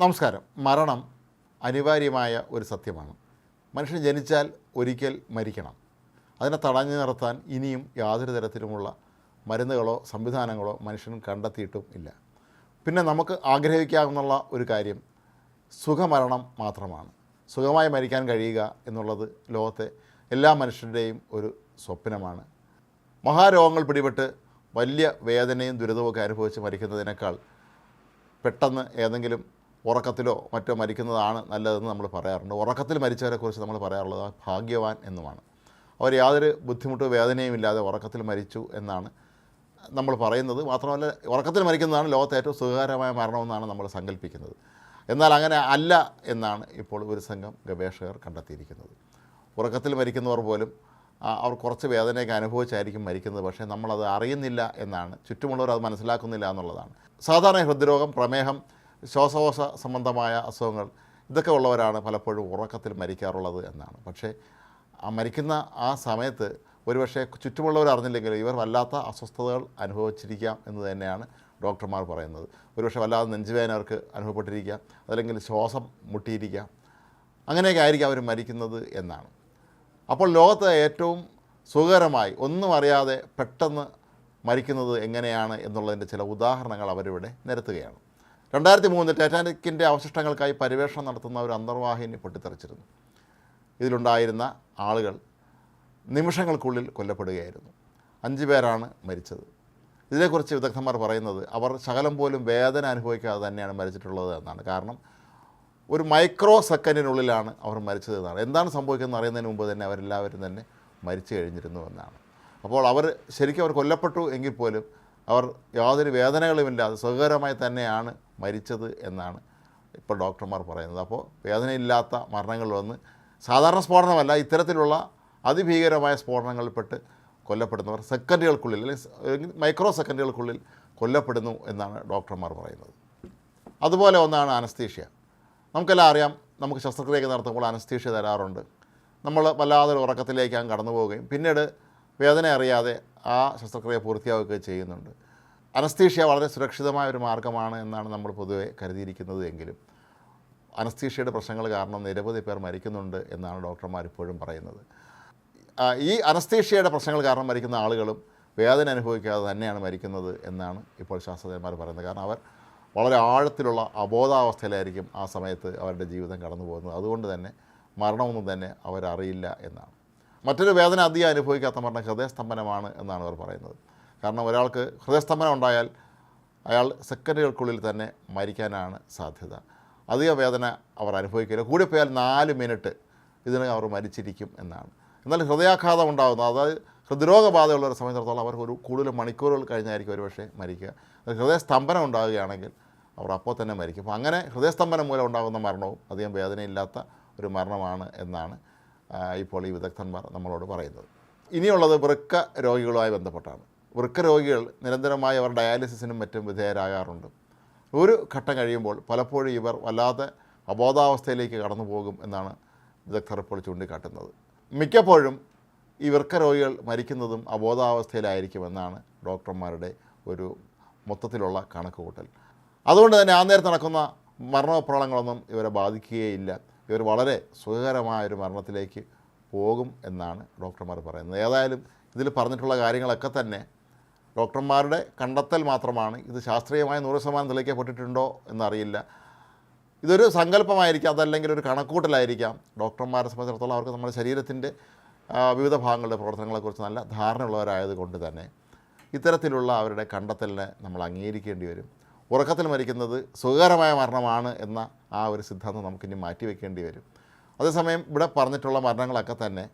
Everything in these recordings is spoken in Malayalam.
നമസ്കാരം. മരണം അനിവാര്യമായ ഒരു സത്യമാണ്. മനുഷ്യൻ ജനിച്ചാൽ ഒരിക്കൽ മരിക്കണം. അതിനെ തടഞ്ഞു നിർത്താൻ ഇനിയും യാതൊരു തരത്തിലുമുള്ള മരുന്നുകളോ സംവിധാനങ്ങളോ മനുഷ്യൻ കണ്ടെത്തിയിട്ടും ഇല്ല. പിന്നെ നമുക്ക് ആഗ്രഹിക്കാവുന്ന ഒരു കാര്യം സുഖമരണം മാത്രമാണ്. സുഖമായി മരിക്കാൻ കഴിയുക എന്നുള്ളത് ലോകത്തെ എല്ലാ മനുഷ്യരുടെയും ഒരു സ്വപ്നമാണ്. മഹാരോഗങ്ങൾ പിടിപെട്ട് വലിയ വേദനയും ദുരിതവും ഒക്കെ അനുഭവിച്ച് മരിക്കുന്നതിനേക്കാൾ പെട്ടെന്ന് ഏതെങ്കിലും ഉറക്കത്തിലോ മറ്റോ മരിക്കുന്നതാണ് നല്ലതെന്ന് നമ്മൾ പറയാറുണ്ട്. ഉറക്കത്തിൽ മരിച്ചവരെക്കുറിച്ച് നമ്മൾ പറയാറുള്ളത് ഭാഗ്യവാൻ എന്നുമാണ്. അവർ യാതൊരു ബുദ്ധിമുട്ടോ വേദനയും ഇല്ലാതെ ഉറക്കത്തിൽ മരിച്ചു എന്നാണ് നമ്മൾ പറയുന്നത്. മാത്രമല്ല ഉറക്കത്തിൽ മരിക്കുന്നതാണ് ലോകത്തെ ഏറ്റവും സുഖകരമായ മരണമെന്നാണ് നമ്മൾ സങ്കല്പിക്കുന്നത് എന്നാൽ അങ്ങനെ അല്ല എന്നാണ് ഇപ്പോൾ ഒരു സംഘം ഗവേഷകർ കണ്ടെത്തിയിരിക്കുന്നത്. ഉറക്കത്തിൽ മരിക്കുന്നവർ പോലും അവർ കുറച്ച് വേദനയൊക്കെ അനുഭവിച്ചായിരിക്കും മരിക്കുന്നത്. പക്ഷേ നമ്മളത് അറിയുന്നില്ല എന്നാണ്. ചുറ്റുമുള്ളവർ അത് മനസ്സിലാക്കുന്നില്ല എന്നുള്ളതാണ്. സാധാരണ ഹൃദ്രോഗം പ്രമേഹം ശ്വാസകോശ സംബന്ധമായ അസുഖങ്ങൾ ഇതൊക്കെ ഉള്ളവരാണ് പലപ്പോഴും ഉറക്കത്തിൽ മരിക്കാറുള്ളത് എന്നാണ്. പക്ഷേ ആ മരിക്കുന്ന ആ സമയത്ത് ഒരുപക്ഷെ ചുറ്റുമുള്ളവർ അറിഞ്ഞില്ലെങ്കിലും ഇവർ വല്ലാത്ത അസ്വസ്ഥതകൾ അനുഭവിച്ചിരിക്കാം എന്ന് തന്നെയാണ് ഡോക്ടർമാർ പറയുന്നത്. ഒരുപക്ഷെ വല്ലാതെ നെഞ്ചുവേദന അവർക്ക് അനുഭവപ്പെട്ടിരിക്കാം അതല്ലെങ്കിൽ ശ്വാസം മുട്ടിയിരിക്കാം. അങ്ങനെയൊക്കെ ആയിരിക്കും അവർ മരിക്കുന്നത് എന്നാണ്. അപ്പോൾ ലോകത്തെ ഏറ്റവും സുഖകരമായി ഒന്നും അറിയാതെ പെട്ടെന്ന് മരിക്കുന്നത് എങ്ങനെയാണ് എന്നുള്ളതിന്റെ ചില ഉദാഹരണങ്ങൾ അവരിവിടെ നിരത്തുകയാണ്. രണ്ടായിരത്തി മൂന്നിൽ ടൈറ്റാനിക്കിന്റെ അവശിഷ്ടങ്ങൾക്കായി പര്യവേഷണം നടത്തുന്ന ഒരു അന്തർവാഹിനി പൊട്ടിത്തെറിച്ചിരുന്നു. ഇതിലുണ്ടായിരുന്ന ആളുകൾ നിമിഷങ്ങൾക്കുള്ളിൽ കൊല്ലപ്പെടുകയായിരുന്നു. അഞ്ച് പേരാണ് മരിച്ചത്. ഇതിനെക്കുറിച്ച് വിദഗ്ധന്മാർ പറയുന്നത് അവർ ശകലം പോലും വേദന അനുഭവിക്കാതെ തന്നെയാണ് മരിച്ചിട്ടുള്ളത് എന്നാണ്. കാരണം ഒരു മൈക്രോ സെക്കൻഡിനുള്ളിലാണ് അവർ മരിച്ചത് എന്നാണ്. എന്താണ് സംഭവിക്കുന്നത് അറിയുന്നതിന് മുമ്പ് തന്നെ അവരെല്ലാവരും തന്നെ മരിച്ചു കഴിഞ്ഞിരുന്നു എന്നാണ്. അപ്പോൾ അവർ ശരിക്കും അവർ കൊല്ലപ്പെട്ടു എങ്കിൽ പോലും അവർ യാതൊരു വേദനകളുമില്ലാതെ സുഖകരമായി തന്നെയാണ് മരിച്ചത് എന്നാണ് ഇപ്പോൾ ഡോക്ടർമാർ പറയുന്നത്. അപ്പോൾ വേദനയില്ലാത്ത മരണങ്ങൾ വന്ന് സാധാരണ സ്ഫോടനമല്ല ഇത്തരത്തിലുള്ള അതിഭീകരമായ സ്ഫോടനങ്ങളിൽപ്പെട്ട് കൊല്ലപ്പെടുന്നവർ സെക്കൻഡുകൾക്കുള്ളിൽ അല്ലെങ്കിൽ മൈക്രോ സെക്കൻഡുകൾക്കുള്ളിൽ കൊല്ലപ്പെടുന്നു എന്നാണ് ഡോക്ടർമാർ പറയുന്നത്. അതുപോലെ ഒന്നാണ് അനസ്തീഷ്യ. നമുക്കെല്ലാം അറിയാം നമുക്ക് ശസ്ത്രക്രിയയ്ക്ക് നടത്തുമ്പോൾ അനസ്തീഷ്യ തരാറുണ്ട്. നമ്മൾ വല്ലാതെ ഒരു ഉറക്കത്തിലേക്ക് അങ്ങ് കടന്നു പോവുകയും പിന്നീട് വേദന അറിയാതെ ആ ശസ്ത്രക്രിയ പൂർത്തിയാവുകയൊക്കെ ചെയ്യുന്നുണ്ട്. അനസ്തീഷ്യ വളരെ സുരക്ഷിതമായ ഒരു മാർഗമാണ് എന്നാണ് നമ്മൾ പൊതുവെ കരുതിയിരിക്കുന്നത് എങ്കിലും അനസ്തീഷ്യയുടെ പ്രശ്നങ്ങൾ കാരണം നിരവധി പേർ മരിക്കുന്നുണ്ട് എന്നാണ് ഡോക്ടർമാർ ഇപ്പോഴും പറയുന്നത്. ഈ അനസ്തീഷ്യയുടെ പ്രശ്നങ്ങൾ കാരണം മരിക്കുന്ന ആളുകളും വേദന അനുഭവിക്കാതെ തന്നെയാണ് മരിക്കുന്നത് എന്നാണ് ഇപ്പോൾ ശാസ്ത്രജ്ഞന്മാർ പറയുന്നത്. കാരണം അവർ വളരെ ആഴത്തിലുള്ള അബോധാവസ്ഥയിലായിരിക്കും ആ സമയത്ത് അവരുടെ ജീവിതം കടന്നു പോകുന്നത്. അതുകൊണ്ട് തന്നെ മരണമൊന്നും തന്നെ അവരറിയില്ല എന്നാണ്. മറ്റൊരു വേദന അധികം അനുഭവിക്കാത്ത മരണം ഹൃദയസ്തംഭനമാണ് എന്നാണ് അവർ പറയുന്നത്. കാരണം ഒരാൾക്ക് ഹൃദയസ്തംഭനം ഉണ്ടായാൽ അയാൾ സെക്കൻഡുകൾക്കുള്ളിൽ തന്നെ മരിക്കാനാണ് സാധ്യത. അധിക വേദന അവർ അനുഭവിക്കില്ല. കൂടി പോയാൽ നാല് മിനിറ്റ് ഇതിന് അവർ മരിച്ചിരിക്കും എന്നാണ്. എന്നാൽ ഹൃദയാഘാതം ഉണ്ടാകുന്നത് അതായത് ഹൃദ്രോഗബാധയുള്ളവരെ സംബന്ധിച്ചിടത്തോളം അവർക്ക് ഒരു കൂടുതൽ മണിക്കൂറുകൾ കഴിഞ്ഞായിരിക്കും ഒരുപക്ഷെ മരിക്കുക. ഹൃദയസ്തംഭനം ഉണ്ടാവുകയാണെങ്കിൽ അവർ അപ്പോൾ തന്നെ മരിക്കും. അപ്പോൾ അങ്ങനെ ഹൃദയസ്തംഭനം മൂലം ഉണ്ടാകുന്ന മരണവും അധികം വേദനയില്ലാത്ത ഒരു മരണമാണ് എന്നാണ് ഇപ്പോൾ ഈ വിദഗ്ധന്മാർ നമ്മളോട് പറയുന്നത്. ഇനിയുള്ളത് വൃക്ക രോഗികളുമായി ബന്ധപ്പെട്ടാണ്. വൃക്ക രോഗികൾ നിരന്തരമായി അവർ ഡയാലിസിസിനും മറ്റും വിധേയരാകാറുണ്ട്. ഒരു ഘട്ടം കഴിയുമ്പോൾ പലപ്പോഴും ഇവർ വല്ലാതെ അബോധാവസ്ഥയിലേക്ക് കടന്നു പോകും എന്നാണ് വിദഗ്ധർ ഇപ്പോൾ ചൂണ്ടിക്കാട്ടുന്നത്. മിക്കപ്പോഴും ഈ വൃക്ക രോഗികൾ മരിക്കുന്നതും അബോധാവസ്ഥയിലായിരിക്കുമെന്നാണ് ഡോക്ടർമാരുടെ ഒരു മൊത്തത്തിലുള്ള കണക്കുകൂട്ടൽ. അതുകൊണ്ട് തന്നെ ആ നേരത്ത് നടക്കുന്ന മരണപ്രളങ്ങളൊന്നും ഇവരെ ബാധിക്കുകയില്ല. ഇവർ വളരെ സുഖകരമായ ഒരു മരണത്തിലേക്ക് പോകും എന്നാണ് ഡോക്ടർമാർ പറയുന്നത്. ഏതായാലും ഇതിൽ പറഞ്ഞിട്ടുള്ള കാര്യങ്ങളൊക്കെ തന്നെ ഡോക്ടർമാരുടെ കണ്ടെത്തൽ മാത്രമാണ്. ഇത് ശാസ്ത്രീയമായ നൂറ് ശതമാനം തെളിയിക്കപ്പെട്ടിട്ടുണ്ടോ എന്നറിയില്ല. ഇതൊരു സങ്കല്പമായിരിക്കാം അതല്ലെങ്കിൽ ഒരു കണക്കൂട്ടലായിരിക്കാം. ഡോക്ടർമാരെ സംബന്ധിച്ചിടത്തോളം അവർക്ക് നമ്മുടെ ശരീരത്തിന്റെ വിവിധ ഭാഗങ്ങളുടെ പ്രവർത്തനങ്ങളെക്കുറിച്ച് നല്ല ധാരണയുള്ളവരായതുകൊണ്ട് തന്നെ ഇത്തരത്തിലുള്ള അവരുടെ കണ്ടെത്തലിനെ നമ്മൾ അംഗീകരിക്കേണ്ടി വരും. ഉറക്കത്തിൽ മരിക്കുന്നത് സുഖകരമായ മരണമാണ് എന്ന ആ ഒരു സിദ്ധാന്തം നമുക്കിനി മാറ്റിവെക്കേണ്ടി വരും. അതേസമയം ഇവിടെ പറഞ്ഞിട്ടുള്ള മരണങ്ങളൊക്കെ തന്നെ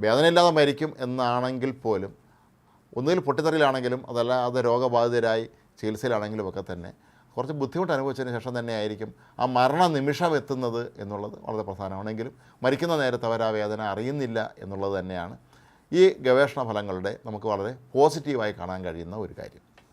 വേദനയില്ലാതെ മരിക്കും എന്നാണെങ്കിൽ പോലും ഒന്നുകിൽ പൊട്ടിത്തെറിയിലാണെങ്കിലും അതല്ലാതെ രോഗബാധിതരായി ചികിത്സയിലാണെങ്കിലും ഒക്കെ തന്നെ കുറച്ച് ബുദ്ധിമുട്ട് അനുഭവിച്ചതിന് ശേഷം തന്നെയായിരിക്കും ആ മരണ നിമിഷം എത്തുന്നത് എന്നുള്ളത് വളരെ പ്രധാനമാണെങ്കിലും മരിക്കുന്ന നേരത്ത് അവർ ആ വേദന അറിയുന്നില്ല എന്നുള്ളത് തന്നെയാണ് ഈ ഗവേഷണ ഫലങ്ങളുടെ നമുക്ക് വളരെ പോസിറ്റീവായി കാണാൻ കഴിയുന്ന ഒരു കാര്യം.